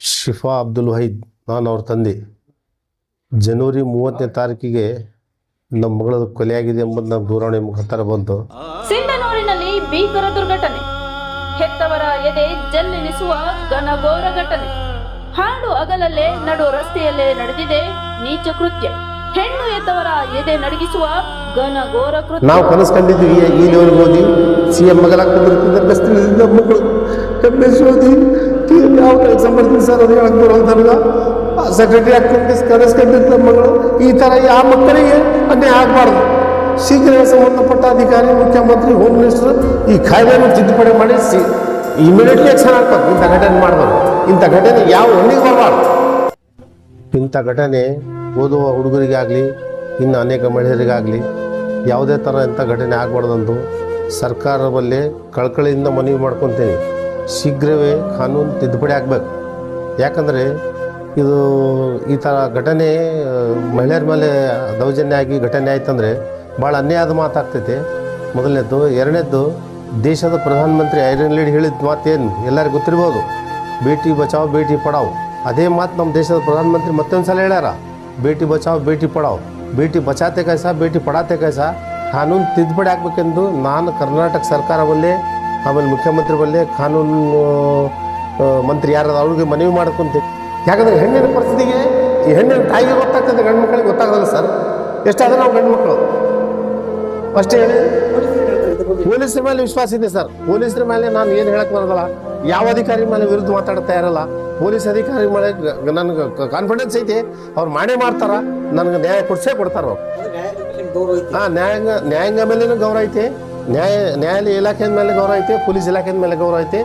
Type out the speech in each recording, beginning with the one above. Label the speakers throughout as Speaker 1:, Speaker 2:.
Speaker 1: ಶಿಫಾ ಅಬ್ದುಲ್ ವಹೀದ್ ನಾನು ಅವ್ರ ತಂದೆ. ಜನವರಿ ಮೂವತ್ತನೇ ತಾರೀಕಿಗೆ ನಮ್ಮ ಮಗಳದು ಕೊಲೆಯಾಗಿದೆ ಎಂಬುದು ನಮ್ಮ ದೂರವಾಣಿ ಮುಖಾಂತರ ಬಂತು.
Speaker 2: ಸಿಂಧನೂರಿನಲ್ಲಿ ಭೀಕರ ದುರ್ಘಟನೆ. ಹೆತ್ತವರ ಎದೆ ಜಲ್ಲೆನಿಸುವ ಘನಘೋರ ಘಟನೆ. ಹಾಡು ಅಗಲಲ್ಲೇ ನಡು ರಸ್ತೆಯಲ್ಲೇ ನಡೆದಿದೆ ನೀಚ ಕೃತ್ಯ. ಹೆಣ್ಣು ಎತ್ತವರ ಎದೆ ನಡಗಿಸುವ ಘನಘೋರ ಕೃತ್ಯ.
Speaker 1: ನಾವು ಕನಸು ಕಂಡಿದ್ದೀವಿ ಈ- ಲೆವೆಲ್ಗೆ ಹೋದಿ ಸಿ ಎಂ ಮಗಲ ಕುಂದಿರ್ತಿದ್ದ ಬೆಸ್ಟ್ ನಮ್ಮ ಮಕ್ಕಳು. ಎಸ್ ಓದಿ ಯಾವ ಕೆಲಸ ಮಾಡ್ತೀನಿ ಸರ್ ಅದು ಹೇಳಕ್ ಬರೋ ಸೆಕ್ರೆಟರಿ ಆಗ್ತೀನಿ ಕರೆಸ್ಕೊಂಡಿರ್ತ ಮಗಳು. ಈ ಥರ ಯಾವ ಮಕ್ಕಳಿಗೆ ಅನ್ಯಾಯ ಆಗಬಾರ್ದು. ಶೀಘ್ರ ಸಂಬಂಧಪಟ್ಟ ಅಧಿಕಾರಿ, ಮುಖ್ಯಮಂತ್ರಿ ಹೋಮ್ ಮಿನಿಸ್ಟರ್ ಈ ಕಾಯ್ದೆಯನ್ನು ತಿದ್ದುಪಡಿ ಮಾಡಿ ಸಿ ಇಮಿಡಿಯೇಟ್ಲಿ ಆಕ್ಷನ್ ಆಗ್ಬೇಕು ಇಂಥ ಘಟನೆ ಮಾಡಬಾರ್ದು ಇಂಥ ಘಟನೆ ಯಾವ ಹಳ್ಳಿಗೆ ಬರಬಾರ್ದು. ಇಂಥ ಘಟನೆ ಓದುವ ಹುಡುಗರಿಗಾಗಲಿ, ಇನ್ನು ಅನೇಕ ಮಹಿಳೆಯರಿಗಾಗಲಿ ಯಾವುದೇ ಥರ ಇಂಥ ಘಟನೆ ಆಗಬಾರ್ದಂದು ಸರ್ಕಾರವಲ್ಲೇ ಕಳಕಳಿಯಿಂದ ಮನವಿ ಮಾಡ್ಕೊತೀನಿ. ಶೀಘ್ರವೇ ಕಾನೂನು ತಿದ್ದುಪಡಿ ಆಗಬೇಕು. ಯಾಕಂದರೆ ಇದು ಈ ಥರ ಘಟನೆ ಮಹಿಳೆಯರ ಮೇಲೆ ದೌರ್ಜನ್ಯ ಆಗಿ ಘಟನೆ ಆಯ್ತಂದರೆ ಭಾಳ ಅನ್ಯಾಯದ ಮಾತಾಗ್ತೈತೆ. ಮೊದಲನೇದ್ದು. ಎರಡನೇದ್ದು, ದೇಶದ ಪ್ರಧಾನಮಂತ್ರಿ ಐರನ್ ಲೇಡಿ ಹೇಳಿದ ಮಾತೇನು? ಎಲ್ಲರಿಗೂ ಗೊತ್ತಿರ್ಬೋದು. ಬೇಟಿ ಬಚಾವ್, ಬೇಟಿ ಪಡಾವ್. ಅದೇ ಮಾತು ನಮ್ಮ ದೇಶದ ಪ್ರಧಾನಮಂತ್ರಿ ಮತ್ತೊಂದು ಸಲ ಹೇಳ್ಯಾರ. ಬೇಟಿ ಬಚಾವ್, ಬೇಟಿ ಪಡಾವ್. ಬೇಟಿ ಬಚಾತೆ ಕೈಸ ಬೇಟಿ ಪಡಾತೆ ಕೈಸ ಕಾನೂನು ತಿದ್ದುಪಡಿ ಆಗಬೇಕೆಂದು ನಾನು ಕರ್ನಾಟಕ ಸರ್ಕಾರ ಬಲ್ಲೆ ಆಮೇಲೆ ಮುಖ್ಯಮಂತ್ರಿ ಬಲ್ಲೆ ಕಾನೂನು ಮಂತ್ರಿ ಯಾರದ ಅವ್ರಿಗೆ ಮನವಿ ಮಾಡ್ಕೊಂತೀನಿ ಯಾಕಂದ್ರೆ ಹೆಣ್ಣಿನ ಪರಿಸ್ಥಿತಿಗೆ ಈ ಹೆಣ್ಣಿನ ತಾಯಿಗೆ ಗೊತ್ತಾಗ್ತದೆ ಗಂಡು ಮಕ್ಕಳಿಗೆ ಗೊತ್ತಾಗೋದಿಲ್ಲ ಸರ್. ಎಷ್ಟಾದ್ರೆ ನಾವು ಗಂಡು ಮಕ್ಕಳು ಅಷ್ಟೇ ಹೇಳಿ ಪೊಲೀಸರ ಮೇಲೆ ವಿಶ್ವಾಸ ಇದೆ ಸರ್. ಪೊಲೀಸರ ಮೇಲೆ ನಾನು ಏನು ಹೇಳಕ್ ಬರೋದಲ್ಲ. ಯಾವ ಅಧಿಕಾರಿ ಮೇಲೆ ವಿರುದ್ಧ ಮಾತಾಡ್ತಾ ಇರಲ್ಲ. ಪೊಲೀಸ್ ಅಧಿಕಾರಿ ಮೇಲೆ ನನಗೆ ಕಾನ್ಫಿಡೆನ್ಸ್ ಐತಿ. ಅವ್ರು ಮಾಡೇ ಮಾಡ್ತಾರ. ನನಗೆ ನ್ಯಾಯ ಕೊಡ್ಸೇ ಕೊಡ್ತಾರ ಅವ್ರು. ಹಾಂ ನ್ಯಾಯಾಂಗ ನ್ಯಾಯಾಂಗ ಮೇಲೇನು ಗೌರವ ಐತೆ. ನ್ಯಾಯ ನ್ಯಾಯಾಲಯ ಇಲಾಖೆ ಮೇಲೆ ಗೌರವ ಐತೆ ಪೊಲೀಸ್ ಇಲಾಖೆ ಮೇಲೆ ಗೌರವ ಐತೆ.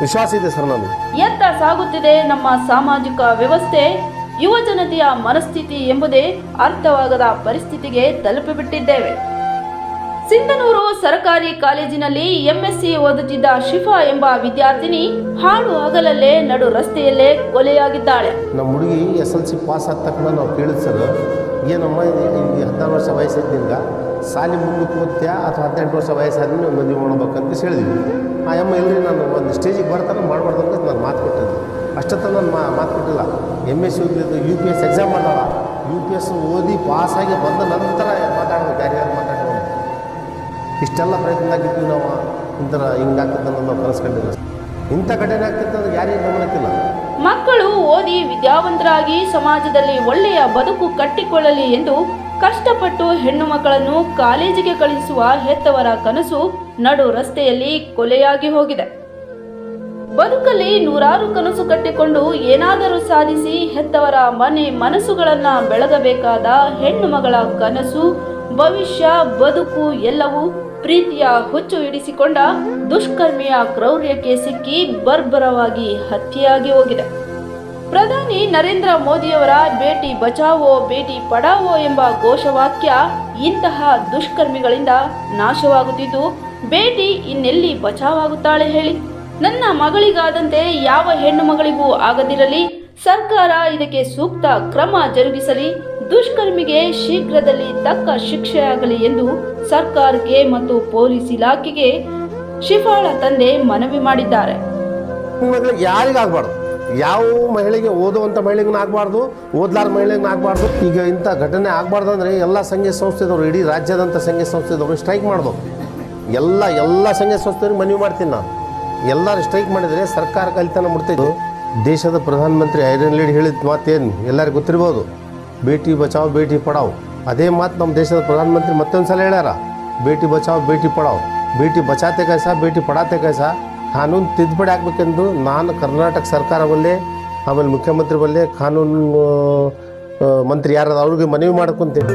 Speaker 1: ವಿಶ್ವಾಸ ಇದೆ ಸರ್ ನಾನು
Speaker 2: ಎತ್ತ ಸಾಗುತ್ತಿದೆ ನಮ್ಮ ಸಾಮಾಜಿಕ ವ್ಯವಸ್ಥೆ. ಯುವ ಜನತೆಯ ಮನಸ್ಥಿತಿ ಎಂಬುದೇ ಅರ್ಥವಾಗದ ಪರಿಸ್ಥಿತಿಗೆ ತಲುಪಿಬಿಟ್ಟಿದ್ದೇವೆ. ಸಿಂಧನೂರು ಸರ್ಕಾರಿ ಕಾಲೇಜಿನಲ್ಲಿ ಎಂಎಸ್ಸಿ ಓದುತ್ತಿದ್ದ ಶಿಫಾ ಎಂಬ ವಿದ್ಯಾರ್ಥಿನಿ ಹಾಡು ಹಗಲಲ್ಲೇ ನಡು ರಸ್ತೆಯಲ್ಲೇ ಕೊಲೆಯಾಗಿದ್ದಾಳೆ.
Speaker 1: ನಮ್ಮ ಹುಡುಗಿ ಎಸ್ ಎಲ್ ಸಿ ಪಾಸ್ ಆದ ತಕ್ಷಣ ನಾವು ಕೇಳಿದ್ ಸರ್ ಏನಮ್ಮ ಈ ಹದಿನಾರು ವರ್ಷ ವಯಸ್ಸಿದ್ದಿಂದ ಸಾಲಿ ಮುಂದಕ್ಕೆ ಓದ್ತ್ಯಾ ಅಥವಾ ಹದಿನೆಂಟು ವರ್ಷ ವಯಸ್ಸಾದ್ಮೇಲೆ ಮದುವೆ ಮಾಡ್ಬೇಕಂತ ಹೇಳಿದ್ವಿ. ಆ ಅಮ್ಮ ಇಲ್ಲರಿ ನಾನು ಒಂದು ಸ್ಟೇಜಿಗೆ ಬರ್ತಾನೆ, ಮಾಡ್ಬಾರ್ದು ಅಂತ ನಾನು ಮಾತು ಕೊಟ್ಟಿದ್ದೆ. ಅಷ್ಟೊತ್ತ ನಾನು ಮಾ ಮಾತು ಕೊಟ್ಟಿಲ್ಲ. ಎಂ ಎಸ್ ಓದಿದ್ದು ಯು ಪಿ ಎಸ್ ಎಕ್ಸಾಮ್ ಮಾಡಲ್ಲ ಯು ಪಿ ಎಸ್ ಓದಿ ಪಾಸಾಗಿ ಬಂದ ನಂತರ ಮಾತಾಡ್ಬೇಕು ಯಾರ್ಯಾರು ಮಾತಾಡ್ಬೋದು ಇಷ್ಟೆಲ್ಲ ಪ್ರಯತ್ನ ಆಗಿದ್ವಿ ನಾವು. ಇಂಥರ ಹಿಂಗಾಗ್ತದೆ ಅನ್ನೋದು ನಾವು ಕನಸ್ಕೊಂಡಿಲ್ಲ. ಇಂಥ ಘಟನೆ ಆಗ್ತಿತ್ತು ಅಂದ್ರೆ ಯಾರಿಗೂ ಗಮನಕ್ಕಿಲ್ಲ.
Speaker 2: ಮಕ್ಕಳು ಓದಿ ವಿದ್ಯಾವಂತರಾಗಿ ಸಮಾಜದಲ್ಲಿ ಒಳ್ಳೆಯ ಬದುಕು ಕಟ್ಟಿಕೊಳ್ಳಲಿ ಎಂದು ಕಷ್ಟಪಟ್ಟು ಹೆಣ್ಣು ಮಕ್ಕಳನ್ನು ಕಾಲೇಜಿಗೆ ಕಳಿಸುವ ಹೆತ್ತವರ ಕನಸು ನಡು ರಸ್ತೆಯಲ್ಲಿ ಕೊಲೆಯಾಗಿ ಹೋಗಿದೆ. ಬದುಕಲ್ಲಿ ನೂರಾರು ಕನಸು ಕಟ್ಟಿಕೊಂಡು ಏನಾದರೂ ಸಾಧಿಸಿ ಹೆತ್ತವರ ಮನೆ ಮನಸ್ಸುಗಳನ್ನು ಬೆಳಗಬೇಕಾದ ಹೆಣ್ಣು ಮಗಳ ಕನಸು ಭವಿಷ್ಯ, ಬದುಕು ಎಲ್ಲವೂ ಪ್ರೀತಿಯ ಹುಚ್ಚು ಹಿಡಿಸಿಕೊಂಡ ದುಷ್ಕರ್ಮಿಯ ಕ್ರೌರ್ಯಕ್ಕೆ ಸಿಕ್ಕಿ ಬರ್ಬರವಾಗಿ ಹತ್ಯೆಯಾಗಿ ಹೋಗಿದೆ. ಪ್ರಧಾನಿ ನರೇಂದ್ರ ಮೋದಿಯವರ ಬೇಟಿ ಬಚಾವೋ, ಬೇಟಿ ಪಡಾವೋ ಎಂಬ ಘೋಷವಾಕ್ಯ ಇಂತಹ ದುಷ್ಕರ್ಮಿಗಳಿಂದ ನಾಶವಾಗುತ್ತಿದ್ದು, ಬೇಟಿ ಇನ್ನೆಲ್ಲಿ ಬಚಾವಾಗುತ್ತಾಳೆ ಹೇಳಿ. ನನ್ನ ಮಗಳಿಗಾದಂತೆ ಯಾವ ಹೆಣ್ಣು ಮಗಳಿಗೂ ಆಗದಿರಲಿ ಸರ್ಕಾರ ಇದಕ್ಕೆ ಸೂಕ್ತ ಕ್ರಮ ಜರುಗಿಸಲಿ. ದುಷ್ಕರ್ಮಿಗೆ ಶೀಘ್ರದಲ್ಲಿ ತಕ್ಕ ಶಿಕ್ಷೆಯಾಗಲಿ ಎಂದು ಸರ್ಕಾರಕ್ಕೆ ಮತ್ತು ಪೊಲೀಸ್ ಇಲಾಖೆಗೆ ಶಿಫಾಳ ತಂದೆ ಮನವಿ ಮಾಡಿದ್ದಾರೆ.
Speaker 1: ಯಾರಿಗಾಗಬಾರ್ದು ಯಾವ ಮಹಿಳೆಗೆ ಓದುವಂಥ ಮಹಿಳೆಗೂ ಆಗಬಾರ್ದು ಓದ್ಲಾರ ಮಹಿಳೆಗೂ ಆಗಬಾರ್ದು. ಈಗ ಇಂಥ ಘಟನೆ ಆಗಬಾರ್ದು ಅಂದರೆ ಎಲ್ಲ ಸಂಘ ಸಂಸ್ಥೆದವರು, ಇಡೀ ರಾಜ್ಯದಂಥ ಸಂಘ ಸಂಸ್ಥೆದವರು ಸ್ಟ್ರೈಕ್ ಮಾಡ್ದು ಎಲ್ಲ ಎಲ್ಲ ಸಂಘ ಸಂಸ್ಥೆಯವ್ರಿಗೆ ಮನವಿ ಮಾಡ್ತೀನಿ ನಾನು. ಎಲ್ಲರೂ ಸ್ಟ್ರೈಕ್ ಮಾಡಿದರೆ ಸರ್ಕಾರ ಕಲಿತನ ಮುಡ್ತಿದ್ದು ದೇಶದ ಪ್ರಧಾನಮಂತ್ರಿ ಐರನ್ ಲೇಡಿ ಹೇಳಿದ ಮಾತೇನು? ಎಲ್ಲರಿಗೂ ಗೊತ್ತಿರ್ಬೋದು. ಬೇಟಿ ಬಚಾವ್ ಬೇಟಿ ಪಡಾವ್. ಅದೇ ಮಾತು ನಮ್ಮ ದೇಶದ ಪ್ರಧಾನಮಂತ್ರಿ ಮತ್ತೊಂದು ಸಲ ಹೇಳ್ಯಾರ. ಬೇಟಿ ಬಚಾವ್ ಬೇಟಿ ಪಡಾವ್. ಬೇಟಿ ಬಚಾತೆ ಕೈಸ ಬೇಟಿ ಪಡಾತೆ ಕೈಸ ಕಾನೂನು ತಿದ್ದುಪಡಿ ಆಗಬೇಕೆಂದು ನಾನು ಕರ್ನಾಟಕ ಸರ್ಕಾರ ಬಲ್ಲೆ, ಆಮೇಲೆ ಮುಖ್ಯಮಂತ್ರಿ ಬಲ್ಲೆ ಕಾನೂನು ಮಂತ್ರಿ ಯಾರು ಅವ್ರಿಗೆ ಮನವಿ ಮಾಡ್ಕೊಂತೀನಿ.